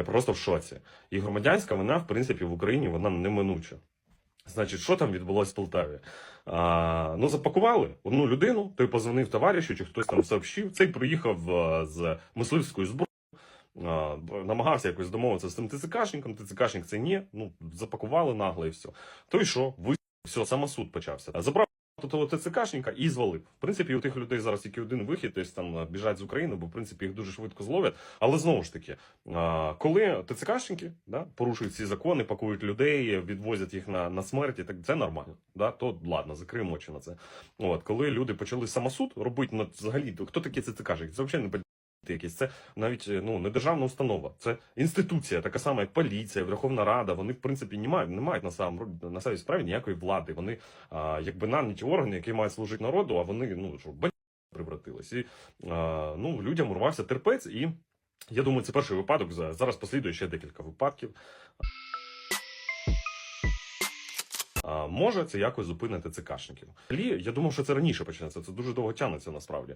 Я просто в шоці. І громадянська вина, в принципі, в Україні вона неминуча. Значить, що там відбулося в Полтаві? А, ну, запакували одну людину, той позвонив товаришу, чи хтось там сообщив. Цей приїхав з мисливською зброєю. Намагався якось домовитися з тим ТЦКшником. ТЦКшник це ні. Ну, запакували нагло і все. Той що, ви все, самосуд почався. Забрав того ТЦКшника і звалив. В принципі, у тих людей зараз тільки один вихід, тобто там біжать з України, бо в принципі їх дуже швидко зловлять. Але знову ж таки, коли ТЦКшники да, порушують ці закони, пакують людей, відвозять їх на, на смерть, так це нормально. Да? То ладно, закриємо очі на це. От коли люди почали самосуд робити ну, взагалі, то хто такі ТЦКшники? Це взагалі не якісь. Це навіть ну не державна установа, це інституція, така сама, як поліція, Верховна Рада. Вони в принципі не мають, не мають на сам на самій справі ніякої влади. Вони а, якби наняті органи, які мають служити народу, а вони ну що превратились. І а, ну людям урвався терпець, і я думаю, це перший випадок. Зараз послідує ще декілька випадків. А, може це якось зупинити ЦКшників. І я думав, що це раніше почнеться. Це дуже довго тягнеться насправді.